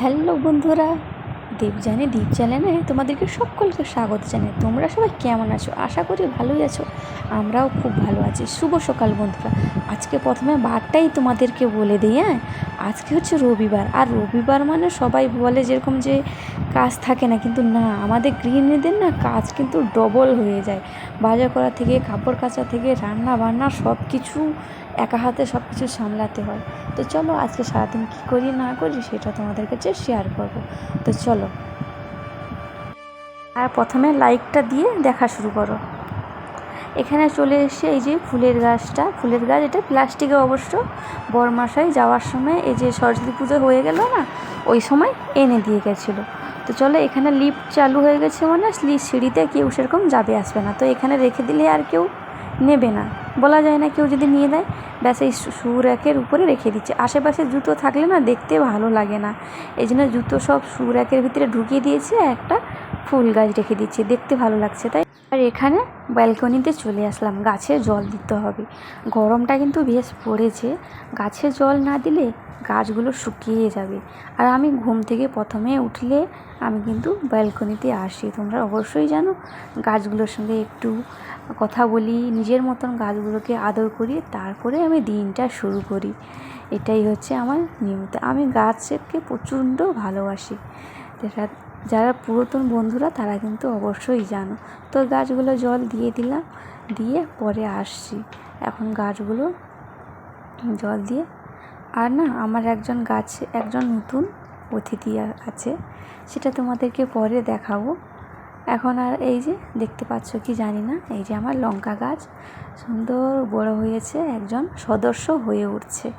Hello বন্ধুরা দেবজানে দ্বীপ চ্যানেলে তোমাদেরকে সকলকে স্বাগত জানাই। তোমরা সবাই কেমন আছো? আশা করি ভালোই আছো। আমরাও খুব ভালো আছি। শুভ সকাল বন্ধুরা। আজকে প্রথমে বারটাই তোমাদেরকে বলে দিই হ্যাঁ? আজকে হচ্ছে রবিবার, আর রবিবার মানে সবাই বলে যেরকম যে কাজ থাকে না, কিন্তু না, আমাদের গৃহিণীদের না কাজ কিন্তু ডবল হয়ে যায়। বাজার করা থেকে, কাপড় কাচা থেকে, রান্না বান্না সব কিছু একা হাতে সব কিছু সামলাতে হয়। তো চলো আজকে সারাদিন কী করি না করি সেটা তোমাদের কাছে শেয়ার করব। তো চলো। আর প্রথমে লাইকটা দিয়ে দেখা শুরু করো। এখানে চলে এসে এই যে ফুলের গাছটা, ফুলের গাছ এটা প্লাস্টিকে অবশ্য বরমাসায় যাওয়ার সময় এই যে সরস্বতী পুজো হয়ে গেল না, ওই সময় এনে দিয়ে গেছিল। তো চলো এখানে লিফট চালু হয়ে গেছে মানে সিঁড়িতে কেউ সেরকম যাবে আসবে না। তো এখানে রেখে দিলে আর কেউ নেবে না। বলা যায় না কেউ যদি নিয়ে দেয় ব্যাস এই শু র্যাকের উপরে রেখে দিচ্ছে। আশেপাশে জুতো থাকলে না দেখতে ভালো লাগে না। এই জন্য জুতো সব শু র্যাকের ভিতরে ঢুকিয়ে দিয়েছে, একটা ফুল গাছ রেখে দিচ্ছে। দেখতে ভালো লাগছে, তাই আর এখানে ব্যালকনিতে চলে আসলাম। গাছে জল দিতে হবে। গরমটা কিন্তু বেশ পড়েছে। গাছে জল না দিলে গাছগুলো শুকিয়ে যাবে। আর আমি ঘুম থেকে প্রথমে উঠলে আমি কিন্তু ব্যালকনিতে আসি। তোমরা অবশ্যই জানো, গাছগুলোর সঙ্গে একটু কথা বলি, নিজের মতন গাছগুলোকে আদর করি, তারপরে আমি দিনটা শুরু করি। এটাই হচ্ছে আমার নিয়মিত আমি গাছকে প্রচণ্ড ভালোবাসি। যারা পুরাতন বন্ধুরা, তারা কিন্তু অবশ্যই জানো। তো গাছগুলো জল দিয়ে দিলাম, দিয়ে পরে আসছি। এখন গাছগুলো জল দিয়ে, আর না, আমার একজন গাছে, একজন নতুন অতিথি আছে। সেটা তোমাদেরকে পরে দেখাবো। এখন আর এই যে, দেখতে পাচ্ছ কি জানি না, এই যে আমার লঙ্কা গাছ। সুন্দর বড় হয়েছে, একজন সদস্য হয়ে উঠছে।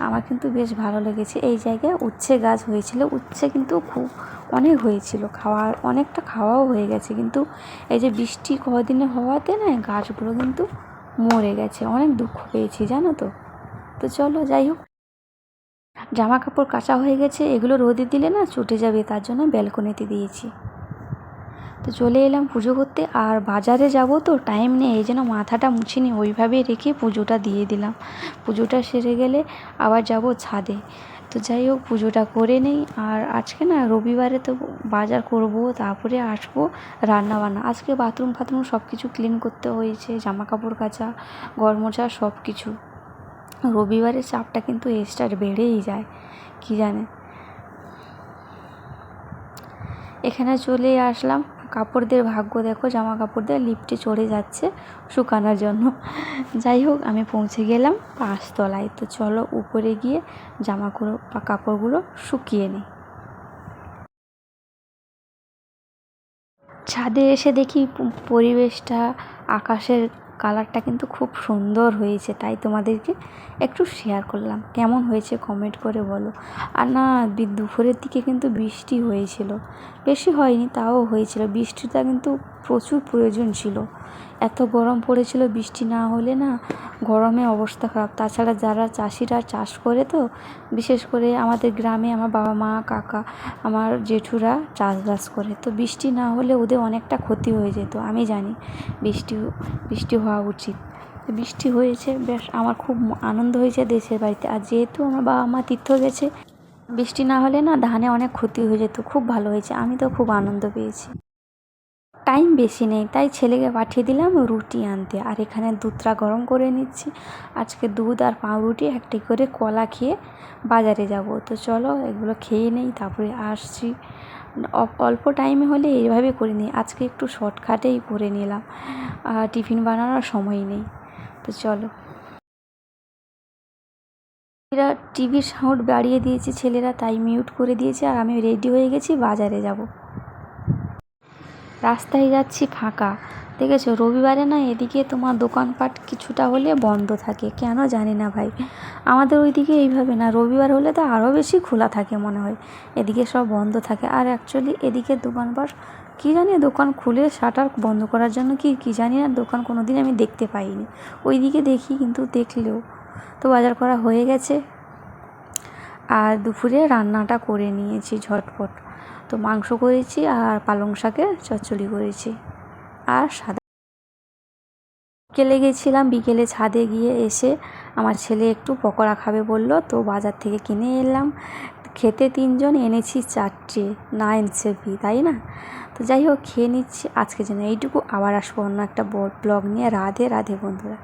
আমার কিন্তু বেশ ভালো লেগেছে। এই জায়গায় উচ্ছে গাছ হয়েছিল। উচ্ছে কিন্তু খুব অনেক হয়েছিল। খাওয়ার অনেকটা খাওয়াও হয়ে গেছে। কিন্তু এই যে বৃষ্টি কদিনে হওয়াতে না গাছগুলো কিন্তু মরে গেছে। অনেক দুঃখ পেয়েছি, জানো তো। তো চলো, যাই হোক। জামা কাপড় কাচা হয়ে গেছে। এগুলো রোদে দিলে না চটে যাবে। তার জন্য ব্যালকনিতে দিয়েছি। তো চলে এলাম পুজো করতে। আর বাজারে যাব তো টাইম নেই, এই জন্য মাথাটা মুছিনি, ওইভাবেই রেখে পুজোটা দিয়ে দিলাম। পুজোটা সেরে গেলে আবার যাব ছাদে। তো যাই হোক, পুজোটা করে নেই। আর আজকে না, রবিবারে তো বাজার করব, তারপরে আসব রান্না বান্না আজকে বাথরুম ফাথরুম সব কিছু ক্লিন করতে হয়েছে জামা কাপড় কাচা ঘর সব কিছু রবিবারের চাপটা কিন্তু এক্সট্রা বেড়েই যায়, কি জানে। এখানে চলে আসলাম। কাপড়দের ভাগ্য দেখো, জামা কাপড়দের লিফটে চড়ে যাচ্ছে শুকানোর জন্য। যাই হোক, আমি পৌঁছে গেলাম পাঁচতলায়। তো চলো উপরে গিয়ে জামাগুলো বা কাপড়গুলো শুকিয়ে নিই। ছাদে এসে দেখি পরিবেশটা আকাশের কালারটা কিন্তু খুব সুন্দর হয়েছে, তাই তোমাদেরকে একটু শেয়ার করলাম। কেমন হয়েছে কমেন্ট করে বলো। আর না দুপুরের দিকে কিন্তু বৃষ্টি হয়েছিল। বেশি হয়নি, তাও হয়েছিল। বৃষ্টিটা কিন্তু প্রচুর প্রয়োজন ছিল। এত গরম পড়েছিল, বৃষ্টি না হলে না গরমে অবস্থা খারাপ। তাছাড়া যারা চাষিরা চাষ করে তো, বিশেষ করে আমাদের গ্রামে আমার বাবা মা, কাকা, আমার জেঠুরা চাষবাস করে, তো বৃষ্টি না হলে ওদের অনেকটা ক্ষতি হয়ে যেত, আমি জানি। বৃষ্টি বৃষ্টি হওয়া উচিত। বৃষ্টি হয়েছে, বেশ আমার খুব আনন্দ হয়েছে দেশের বাড়িতে। আর যেহেতু আমার বাবা মা তীর্থ গেছে, বৃষ্টি না হলে না ধানে অনেক ক্ষতি হয়ে যেত, খুব ভালো হয়েছে। আমি তো খুব আনন্দ পেয়েছি। টাইম বেশি নেই, তাই ছেলেকে পাঠিয়ে দিলাম রুটি আনতে। আর এখানে দুধটা গরম করে নিচ্ছি। আজকে দুধ আর পাউরুটি একটি করে কলা খেয়ে বাজারে যাব। তো চলো এগুলো খেয়ে নেই, তারপরে আসছি। অল্প টাইমে হলে এইভাবে করে নিই। আজকে একটু শর্টকাটেই করে নিলাম। টিফিন বানানোর সময় নেই। তো চলো। এরা টিভির সাউন্ড বাড়িয়ে দিয়েছে, ছেলেরা তাই মিউট করে দিয়েছে। আর আমি রেডি হয়ে গেছি, বাজারে যাব। রাস্তায় যাচ্ছি ফাঁকা। দেখেছ, রবিবারে না এদিকে তোমার দোকানপাট কিছুটা হলে বন্ধ থাকে, কেন জানি না ভাই। আমাদের ওইদিকে এইভাবে না, রবিবার হলে তো আরও বেশি খোলা থাকে মনে হয়। এদিকে সব বন্ধ থাকে। আর অ্যাকচুয়ালি এদিকে দোকানপাট, কী জানি দোকান খুলে শাটার বন্ধ করার জন্য কি, কী জানি না, দোকান কোনো দিন আমি দেখতে পাইনি। ওইদিকে দেখি কিন্তু দেখলেও। তো বাজার করা হয়ে গেছে। আর দুপুরে রান্নাটা করে নিয়েছি ঝটপট। তো মাংস করেছি আর পালং শাকের চচ্চড়ি করেছি। আর সাদা বিকেলে গেছিলাম, বিকেলে ছাদে গিয়ে এসে আমার ছেলে একটু পকোড়া খাবে বলল, তো বাজার থেকে কিনে এলাম। খেতে তিনজন এনেছি চারটে না এনসেপি তাই না? তো যাই হোক, খেয়ে নিচ্ছি। আজকে জন্য এইটুকু, আবার আসব অন্য একটা ব্লগ নিয়ে। রাধে রাধে বন্ধুরা।